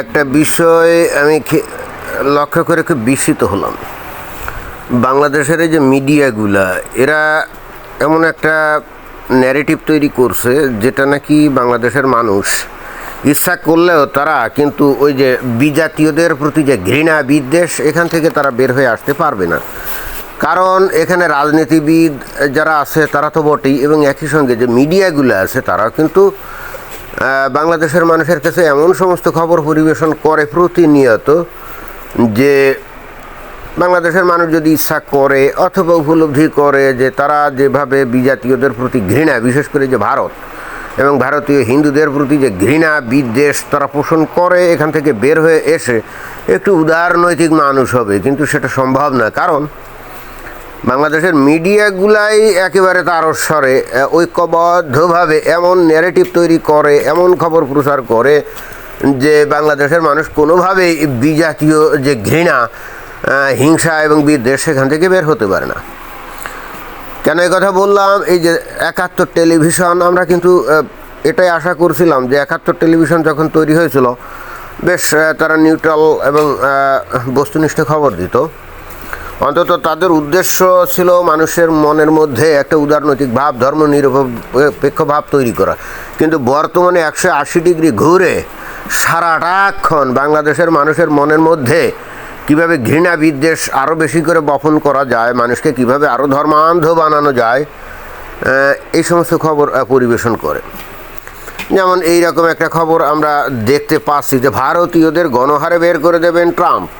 একটা বিষয় আমি লক্ষ্য করে খুব বিস্মিত হলাম। বাংলাদেশের এই যে মিডিয়াগুলা, এরা এমন একটা ন্যারেটিভ তৈরি করছে যেটা নাকি বাংলাদেশের মানুষ ইচ্ছা করলেও তারা কিন্তু ওই যে বিজাতীয়দের প্রতি যে ঘৃণা বিদ্বেষ, এখান থেকে তারা বের হয়ে আসতে পারবে না। কারণ এখানে রাজনীতিবিদ যারা আছে তারা তো বটেই, এবং একই সঙ্গে যে মিডিয়াগুলো আছে তারাও কিন্তু বাংলাদেশের মানুষের কাছে এমন সমস্ত খবর পরিবেশন করে প্রতিনিয়ত যে বাংলাদেশের মানুষ যদি ইচ্ছা করে অথবা উপলব্ধি করে যে তারা যেভাবে বিজাতীয়দের প্রতি ঘৃণা, বিশেষ করে যে ভারত এবং ভারতীয় হিন্দুদের প্রতি যে ঘৃণা, বিদ্বেষ তারা পোষণ করে, এখান থেকে বের হয়ে এসে একটু উদারনৈতিক মানুষ হবে, কিন্তু সেটা সম্ভব না। কারণ বাংলাদেশের মিডিয়াগুলাই একেবারে তার স্বরে ঐক্যবদ্ধভাবে এমন ন্যারেটিভ তৈরি করে, এমন খবর প্রচার করে যে বাংলাদেশের মানুষ কোনোভাবেই বিজাতীয় যে ঘৃণা হিংসা এবং বিদ্বেষ সেখান থেকে বের হতে পারে না। কেন এই কথা বললাম? এই যে একাত্তর টেলিভিশন, আমরা কিন্তু এটাই আশা করছিলাম যে একাত্তর টেলিভিশন যখন তৈরি হয়েছিল, বেশ তারা নিউট্রাল এবং বস্তুনিষ্ঠ খবর দিত। অন্তত তাদের উদ্দেশ্য ছিল মানুষের মনের মধ্যে একটা উদারনৈতিক ভাব ধর্ম নিরপেক্ষ ভাব তৈরি করা। কিন্তু বর্তমানে একশো আশি ডিগ্রি ঘুরে সারাটাক্ষণ বাংলাদেশের মানুষের মনের মধ্যে কীভাবে ঘৃণা বিদ্বেষ আরও বেশি করে বপন করা যায়, মানুষকে কীভাবে আরও ধর্মান্ধ বানানো যায় এই সমস্ত খবর পরিবেশন করে। যেমন এই রকম একটা খবর আমরা দেখতে পাচ্ছি যে ভারতীয়দের গণহারে বের করে দেবেন ট্রাম্প।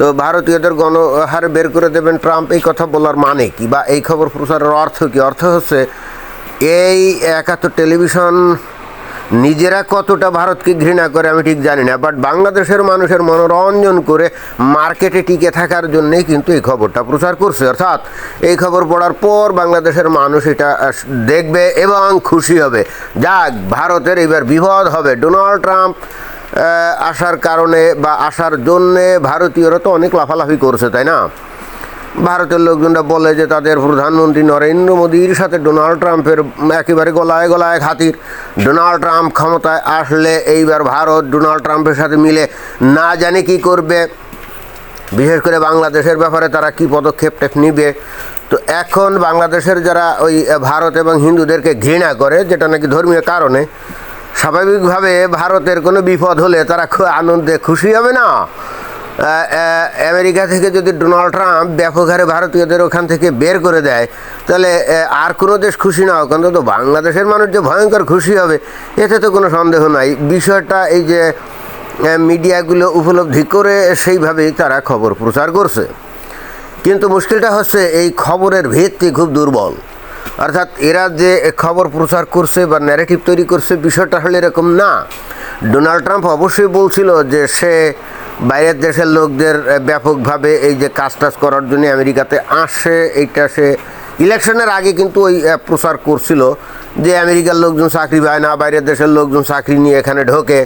তো ভারতীয়দের গণহারে বের করে দেবেন ট্রাম্প, এই কথা বলার মানে কি? বা এই খবর প্রচারের অর্থ কি? অর্থ হচ্ছে এই একাত্তর টেলিভিশন নিজেরা কতটা ভারতকে ঘৃণা করে আমি ঠিক জানি না বাট বাংলাদেশের মানুষের মনোরঞ্জন করে মার্কেটে টিকে থাকার জন্যেই কিন্তু এই খবরটা প্রচার করছে। অর্থাৎ এই খবর পড়ার পর বাংলাদেশের মানুষ এটা দেখবে এবং খুশি হবে। যাক, ভারতের এবার বিপদ হবে। ডোনাল্ড ট্রাম্প আসার কারণে বা আসার জন্যে ভারতীয়রা তো অনেক লাফালাফি করছে, তাই না? ভারতের লোকজনরা বলে যে তাদের প্রধানমন্ত্রী নরেন্দ্র মোদীর সাথে ডোনাল্ড ট্রাম্পের একেবারে গলায় গলায় খাতির। ডোনাল্ড ট্রাম্প ক্ষমতায় আসলে এইবার ভারত ডোনাল্ড ট্রাম্পের সাথে মিলে না জানে কি করবে। বিশেষ করে বাংলাদেশের ব্যাপারে তারা কি পদক্ষেপ নিবে? তো এখন বাংলাদেশের যারা ওই ভারত এবং হিন্দুদেরকে ঘৃণা করে, যেটা নাকি ধর্মীয় কারণে স্বাভাবিকভাবে ভারতের কোনো বিপদ হলে তারা খুব আনন্দে খুশি হবে না। আমেরিকা থেকে যদি ডোনাল্ড ট্রাম্প ব্যাপক হারে ভারতীয়দের ওখান থেকে বের করে দেয়, তাহলে আর কোনো দেশ খুশি না হোক, অন্তত বাংলাদেশের মানুষ যে ভয়ঙ্কর খুশি হবে, এতে তো কোনো সন্দেহ নাই। বিষয়টা এই যে মিডিয়াগুলো উপলব্ধি করে সেইভাবেই তারা খবর প্রচার করছে। কিন্তু মুশকিলটা হচ্ছে, এই খবরের ভিত্তি খুব দুর্বল। অর্থাৎ এরা যে খবর প্রচার করছে বা ন্যারেটিভ তৈরি করছে, বিষয়টা হলে এরকম না। ডোনাল্ড ট্রাম্প অবশ্যই বলছিল যে সে বাইরের দেশের লোকদের ব্যাপকভাবে এই যে কাজ টাজ করার জন্য আমেরিকাতে আসে, এইটা সে ইলেকশনের আগে কিন্তু ওই প্রচার করছিল যে আমেরিকার লোকজন চাকরি পায় না, বাইরের দেশের লোকজন চাকরি নিয়ে এখানে ঢোকে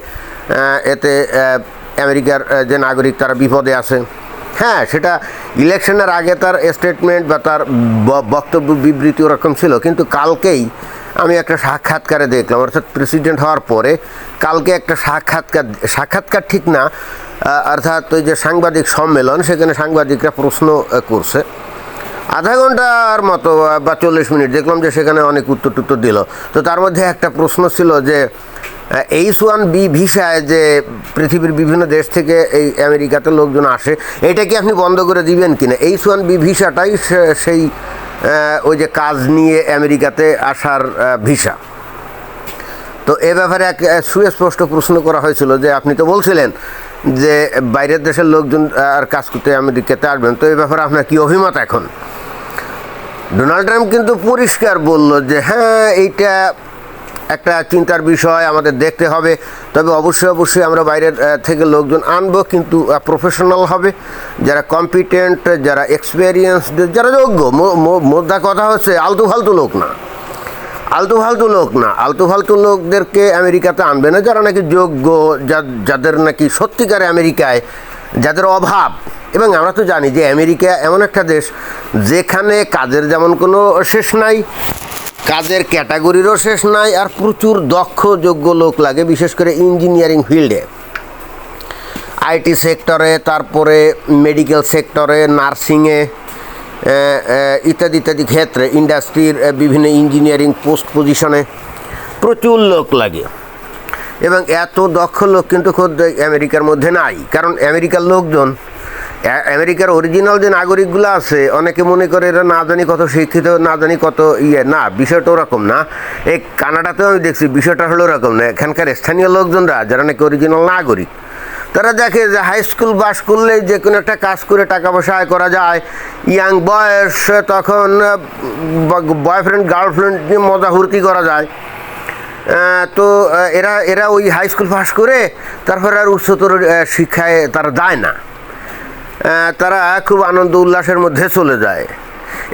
এতে আমেরিকার যে নাগরিক তারা বিপদে আছে। হ্যাঁ সেটা ইলেকশনের আগে তার স্টেটমেন্ট বা তার বক্তব্য বিবৃতি ওরকম ছিল, কিন্তু কালকেই আমি একটা সাক্ষাৎকারে দেখলাম, অর্থাৎ প্রেসিডেন্ট হওয়ার পরে কালকে একটা সাক্ষাৎকার সাক্ষাৎকার ঠিক না অর্থাৎ ওই যে সাংবাদিক সম্মেলন, সেখানে সাংবাদিকরা প্রশ্ন করছে। আধা ঘণ্টার মতো বা চল্লিশ মিনিট দেখলাম যে সেখানে অনেক উত্তর টুত্তর দিল। তো তার মধ্যে একটা প্রশ্ন ছিল যে এইচ ওয়ান বি ভিসায় যে পৃথিবীর বিভিন্ন দেশ থেকে এই আমেরিকাতে লোকজন আসে, এটা কি আপনি বন্ধ করে দিবেন কিনা? এইচ ওয়ান বি ভিসাটাই সেই ওই যে কাজ নিয়ে আমেরিকাতে আসার ভিসা তো এ ব্যাপারে এক সুস্পষ্ট প্রশ্ন করা হয়েছিল যে আপনি তো বলছিলেন যে বাইরের দেশের লোকজন আর কাজ করতে আমেরিকাতে আসবেন, তো এই ব্যাপারে আপনার কি অভিমত এখন? ডোনাল্ড ট্রাম্প কিন্তু পরিষ্কার বলল যে হ্যাঁ এইটা একটা চিন্তার বিষয় আমাদের দেখতে হবে। তবে অবশ্যই অবশ্যই আমরা বাইরের থেকে লোকজন আনব, কিন্তু প্রফেশনাল হবে। যারা কম্পিটেন্ট যারা এক্সপেরিয়েন্সড যারা যোগ্য মোদ্দা কথা হচ্ছে আলতু ফালতু লোক না। আলতু ফালতু লোক না। আলতু ফালতু লোকদেরকে আমেরিকাতে আনবে না। যারা নাকি যোগ্য যাদের নাকি সত্যিকারে আমেরিকায় যাদের অভাব। এবং আমরা তো জানি যে আমেরিকা এমন একটা দেশ যেখানে কাজের যেমন কোনো শেষ নাই কাজের ক্যাটাগরিরও শেষ নাই আর প্রচুর দক্ষ, যোগ্য লোক লাগে, বিশেষ করে ইঞ্জিনিয়ারিং ফিল্ডে। আইটি সেক্টরে, তারপরে মেডিকেল সেক্টরে, নার্সিংয়ে ইত্যাদি ইত্যাদি ক্ষেত্রে, ইন্ডাস্ট্রির বিভিন্ন ইঞ্জিনিয়ারিং পোস্ট পজিশনে প্রচুর লোক লাগে। এবং এত দক্ষ লোক কিন্তু খোদ আমেরিকার মধ্যে নাই, কারণ আমেরিকার লোকজন আমেরিকার অরিজিনাল যে নাগরিকগুলো আছে, অনেকে মনে করে এরা না জানি কত শিক্ষিত, না জানি কত ইয়ে। না, বিষয়টা ওরকম না। এই কানাডাতেও আমি দেখছি, বিষয়টা হলো ওরকম না। এখানকার স্থানীয় লোকজনরা, যারা নাকি অরিজিনাল নাগরিক, তারা দেখে যে হাই স্কুল পাস করলেই যে কোনো একটা কাজ করে টাকা পয়সা আয় করা যায়। ইয়াং বয়স তখন বয়ফ্রেন্ড গার্লফ্রেন্ড নিয়ে মজা ফুর্তি করা যায়। তো এরা এরা ওই হাই স্কুল পাস করে, তারপরে আর উচ্চতর শিক্ষায় তারা যায় না। তারা খুব আনন্দ উল্লাসের মধ্যে চলে যায়।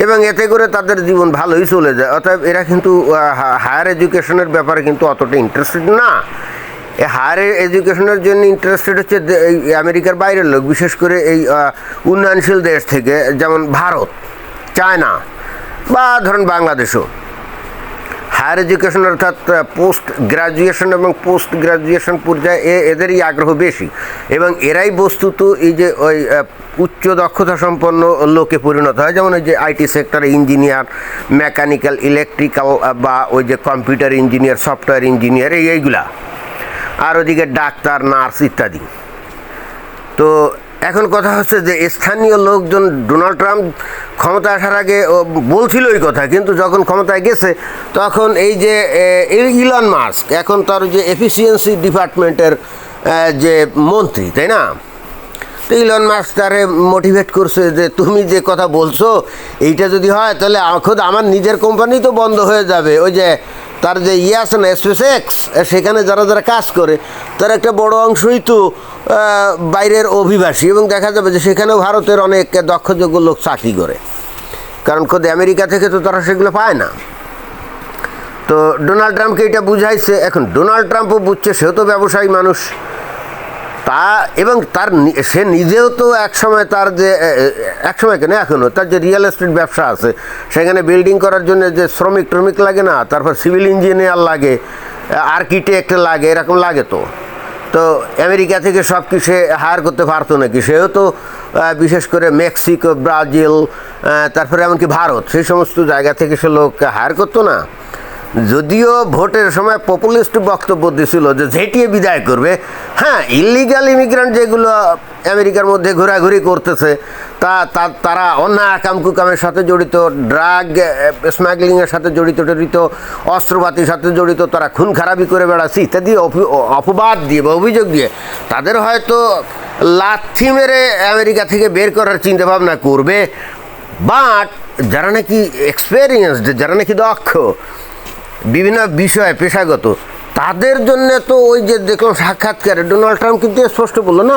এবং এতে করে তাদের জীবন ভালোই চলে যায়। অতএব এরা কিন্তু হায়ার এডুকেশনের ব্যাপারে কিন্তু অতটা ইন্টারেস্টেড না। এই হায়ার এডুকেশনের জন্য ইন্টারেস্টেড হচ্ছে আমেরিকার বাইরের লোক, বিশেষ করে এই উন্নয়নশীল দেশ থেকে, যেমন ভারত, চায়না বা ধরুন বাংলাদেশও। হায়ার এডুকেশন অর্থাৎ পোস্ট গ্রাজুয়েশন এবং পোস্ট গ্রাজুয়েশন পর্যায়ে এদেরই আগ্রহ বেশি। এবং এরাই বস্তুত এই যে ওই উচ্চ দক্ষতা সম্পন্ন লোকে পরিণত হয়। যেমন ওই যে আইটি সেক্টরে ইঞ্জিনিয়ার, মেকানিক্যাল, ইলেকট্রিক্যাল বা ওই যে কম্পিউটার ইঞ্জিনিয়ার, সফটওয়্যার ইঞ্জিনিয়ার, এই এইগুলা। আর ওদিকে ডাক্তার, নার্স ইত্যাদি। তো এখন কথা হচ্ছে যে স্থানীয় লোকজন ডোনাল্ড ট্রাম্প ক্ষমতা আসার আগে বলছিল ওই কথা, কিন্তু যখন ক্ষমতায় গেছে, তখন এই যে ইলন মাস্ক এখন তার যে এফিসিয়েন্সি ডিপার্টমেন্টের যে মন্ত্রী, তাই না? ইলন মাস্ক তারে মোটিভেট করছে যে তুমি যে কথা বলছো, এইটা যদি হয় তাহলে খোদ আমার নিজের কোম্পানি তো বন্ধ হয়ে যাবে। ওই যে তার যে ইয়ে আছে না স্পেস এক্স সেখানে যারা যারা কাজ করে, তার একটা বড় অংশই তো বাইরের অভিবাসী এবং দেখা যাবে যে সেখানেও ভারতের অনেক দক্ষযোগ্য লোক চাকরি করে। কারণ খোদ আমেরিকা থেকে তো তারা সেগুলো পায় না। তো ডোনাল্ড ট্রাম্পকে এটা বুঝাইছে। এখন ডোনাল্ড ট্রাম্পও বুঝছে, সেও তো ব্যবসায়ী মানুষ। তা এবং তার সে নিজেও তো একসময় তার যে একসময় কেন এখনও তার যে রিয়েল এস্টেট ব্যবসা আছে, সেখানে বিল্ডিং করার জন্য যে শ্রমিক ট্রমিক লাগে না, তারপর সিভিল ইঞ্জিনিয়ার লাগে আর্কিটেক্ট লাগে, এরকম লাগে তো। তো আমেরিকা থেকে সব কি সে হায়ার করতে পারতো নাকি? সেও তো বিশেষ করে মেক্সিকো, ব্রাজিল তারপরে এমনকি ভারত, সেই সমস্ত জায়গা থেকে সে লোক হায়ার করতো না। যদিও ভোটের সময় পপুলিস্ট বক্তব্য দিছিল যে ঝেঁটিয়ে বিদায় করবে হ্যাঁ ইলিগাল ইমিগ্রান্ট যেগুলো আমেরিকার মধ্যে ঘোরাঘুরি করতেছে, তা তারা অন্যায় আকাম কুকামের সাথে জড়িত ড্রাগ স্মাগলিংয়ের সাথে জড়িত জড়িত, অস্ত্রপাতির সাথে জড়িত, তারা খুন খারাপি করে বেড়াচ্ছে ইত্যাদি অপি- অপবাদ দিয়ে বা অভিযোগ দিয়ে, তাদের হয়তো লাথি মেরে আমেরিকা থেকে বের করার চিন্তা ভাবনা করবে, বাট যারা নাকি এক্সপেরিয়েন্সড যারা নাকি দক্ষ বিভিন্ন বিষয়, পেশাগত। তাদের জন্য তো ওই যে দেখলাম সাক্ষাৎকারে ডোনাল্ড ট্রাম্প কিন্তু স্পষ্ট বলল না।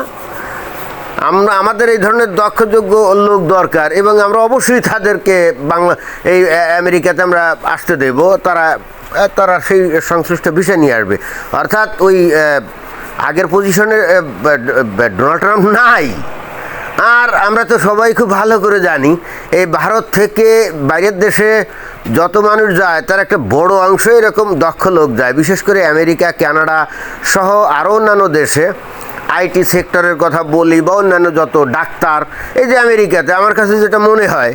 আমরা, আমাদের এই ধরনের দক্ষযোগ্য লোক দরকার এবং আমরা অবশ্যই তাদেরকে বাংলা, এই আমেরিকাতে আমরা আসতে দেব। তারা তারা সেই সংশ্লিষ্ট বিষয় নিয়ে আসবে। অর্থাৎ ওই আগের পজিশনে ডোনাল্ড ট্রাম্প নাই। আর আমরা তো সবাই খুব ভালো করে জানি, এই ভারত থেকে বাইরের দেশে যত মানুষ যায়, তার একটা বড় অংশ এরকম দক্ষ লোক যায়। বিশেষ করে আমেরিকা, কানাডা সহ আরও অন্যান্য দেশে আইটি সেক্টরের কথা বলি বা অন্যান্য যত ডাক্তার, এই যে আমেরিকাতে আমার কাছে যেটা মনে হয়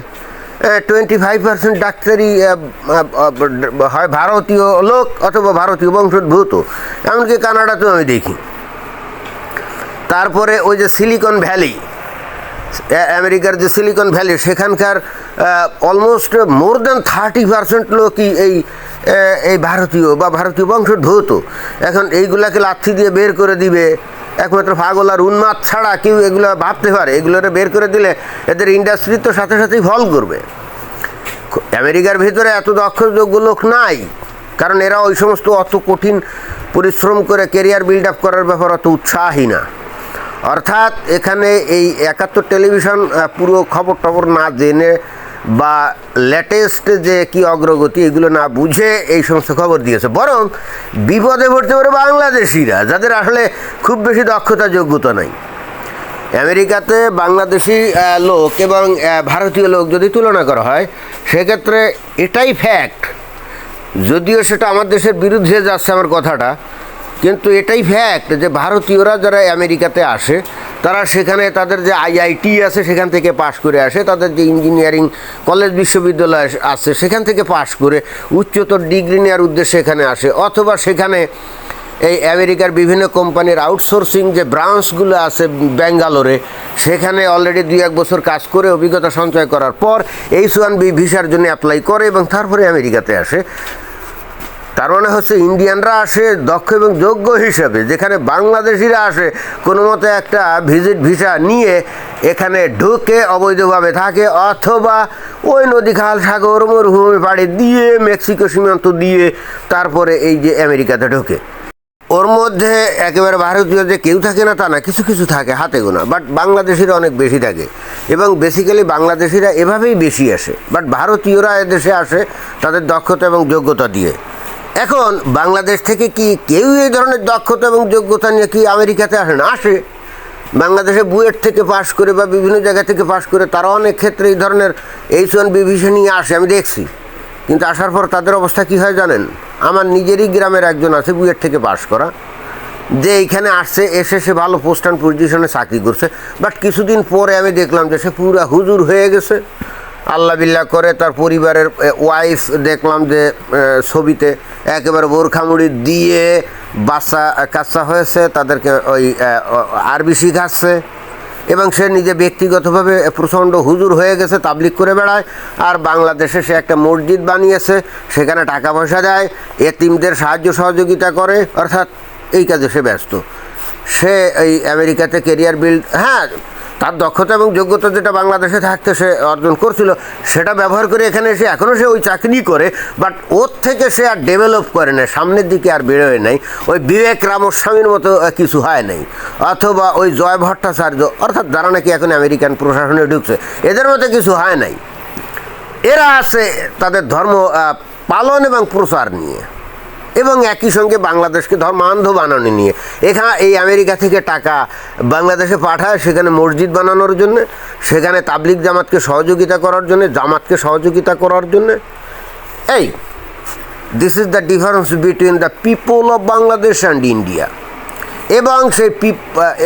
টোয়েন্টি ফাইভ পার্সেন্ট ডাক্তারই হয় ভারতীয় লোক অথবা ভারতীয় বংশোদ্ভূত। এমনকি কানাডাতেও আমি দেখি। তারপরে ওই যে সিলিকন ভ্যালি আমেরিকার যে সিলিকন ভ্যালি সেখানকার almost more than thirty percent লোকই এই এই ভারতীয় বা ভারতীয় বংশোদ্ভূত। এখন এইগুলাকে লাথি দিয়ে বের করে দিবে, একমাত্র পাগল আর উন্মাদ ছাড়া কেউ এগুলো ভাবতে পারে। এগুলোরে বের করে দিলে এদের ইন্ডাস্ট্রি তো সাথে সাথেই ফল করবে। আমেরিকার ভিতরে এত দক্ষযোগ্য লোক নাই, কারণ এরা ওই সমস্ত অত কঠিন পরিশ্রম করে কেরিয়ার বিল্ড আপ করার ব্যাপার অত উৎসাহী না। অর্থাৎ এখানে এই একাত্তর টেলিভিশন পুরো খবর টবর না জেনে বা লেটেস্ট যে কি অগ্রগতি, এগুলো না বুঝে এই সমস্ত খবর দিয়েছে। বরং বিপদে পড়তে পারে বাংলাদেশিরা, যাদের আসলে খুব বেশি দক্ষতা যোগ্যতা নাই। আমেরিকাতে বাংলাদেশি লোক এবং ভারতীয় লোক যদি তুলনা করা হয়, সেক্ষেত্রে এটাই ফ্যাক্ট যদিও সেটা আমার দেশের বিরুদ্ধে যাচ্ছে আমার কথাটা, কিন্তু এটাই ফ্যাক্ট যে ভারতীয়রা যারা আমেরিকাতে আসে তারা সেখানে তাদের যে আইআইটি আছে সেখান থেকে পাশ করে আসে, তাদের যে ইঞ্জিনিয়ারিং কলেজ বিশ্ববিদ্যালয় আছে সেখান থেকে পাশ করে উচ্চতর ডিগ্রি নেওয়ার উদ্দেশ্যে এখানে আসে। অথবা সেখানে এই আমেরিকার বিভিন্ন কোম্পানির আউটসোর্সিং যে ব্রাঞ্চগুলো আছে ব্যাঙ্গালোরে, সেখানে অলরেডি দুই এক বছর কাজ করে অভিজ্ঞতা সঞ্চয় করার পর এইচ ওয়ান বি ভিসার জন্য অ্যাপ্লাই করে এবং তারপরে আমেরিকাতে আসে। তার মানে হচ্ছে ইন্ডিয়ানরা আসে দক্ষ এবং যোগ্য হিসেবে, যেখানে বাংলাদেশিরা আসে কোনো মতে একটা ভিজিট ভিসা নিয়ে এখানে ঢুকে, অবৈধভাবে থাকে, অথবা ওই নদী খাল সাগর, মরুভূমি পাড়ি দিয়ে, মেক্সিকো সীমান্ত দিয়ে তারপরে এই যে আমেরিকাতে ঢোকে। ওর মধ্যে একেবারে ভারতীয় যে কেউ থাকে না তা না, কিছু কিছু থাকে হাতে গোনা বাট বাংলাদেশিরা অনেক বেশি থাকে। এবং বেসিক্যালি বাংলাদেশিরা এভাবেই বেশি আসে বাট ভারতীয়রা এদেশে আসে তাদের দক্ষতা এবং যোগ্যতা দিয়ে। এখন বাংলাদেশ থেকে কি কেউ এই ধরনের দক্ষতা এবং যোগ্যতা নিয়ে কি আমেরিকাতে আসে? না, আসে। বাংলাদেশে বুয়েট থেকে পাশ করে বা বিভিন্ন জায়গা থেকে পাশ করে তারা অনেক ক্ষেত্রে এই ধরনের এইচ ওয়ান বিভিশন নিয়ে আসে, আমি দেখছি। কিন্তু আসার পর তাদের অবস্থা কী হয় জানেন? আমার নিজেরই গ্রামের একজন আছে বুয়েট থেকে পাশ করা। যে এইখানে আসছে, এসে সে ভালো পোস্ট অ্যান্ড পজিশনে চাকরি করছে। বাট কিছুদিন পরে আমি দেখলাম যে সে পুরা হুজুর হয়ে গেছে। আল্লাহ বিল্লাহ করে তার পরিবারের ওয়াইফ দেখলাম যে ছবিতে একেবারে বোরখামুড়ি দিয়ে বাচ্চা কাচ্চা হয়েছে, তাদেরকে ওই আরবি শিখাচ্ছে এবং সে নিজে ব্যক্তিগতভাবে প্রচণ্ড হুজুর হয়ে গেছে তাবলিক করে বেড়ায়। আর বাংলাদেশে সে একটা মসজিদ বানিয়েছে, সেখানে টাকা পয়সা দেয়, এতিমদের সাহায্য সহযোগিতা করে, অর্থাৎ এই কাজে সে ব্যস্ত। সে এই আমেরিকাতে কেরিয়ার বিল্ড হ্যাঁ তার দক্ষতা এবং যোগ্যতা যেটা বাংলাদেশে থাকতে সে অর্জন করছিল, সেটা ব্যবহার করে এখানে এসে এখনও সে ওই চাকরি করে বাট ওর থেকে সে আর ডেভেলপ করে না সামনের দিকে আর বেরোয় নাই। ওই বিবেক রামস্বামীর মতো কিছু হয় নাই। অথবা ওই জয় ভট্টাচার্য, অর্থাৎ যারা নাকি এখন আমেরিকান প্রশাসনে ঢুকছে, এদের মতো কিছু হয় নাই। এরা আছে তাদের ধর্ম পালন এবং প্রচার নিয়ে। এবং একই সঙ্গে বাংলাদেশকে ধর্মান্ধ বানানো নিয়ে। এখানে এই আমেরিকা থেকে টাকা বাংলাদেশে পাঠায়, সেখানে মসজিদ বানানোর জন্য, সেখানে তাবলিক জামাতকে সহযোগিতা করার জন্য, জামাতকে সহযোগিতা করার জন্য। এই this is the difference between the people of Bangladesh and India এবং সেই পিপ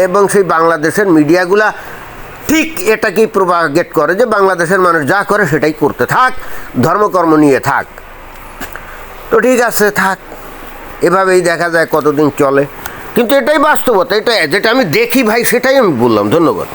এবং সেই বাংলাদেশের মিডিয়াগুলা ঠিক এটাকেই প্রভাগেট করে যে বাংলাদেশের মানুষ যা করে সেটাই করতে থাক, ধর্মকর্ম নিয়ে থাক। তো ঠিক আছে, থাক। এভাবেই দেখা যায় কতদিন চলে। কিন্তু এটাই বাস্তবতা, এটা যেটা আমি দেখি ভাই, সেটাই আমি বললাম, ধন্যবাদ।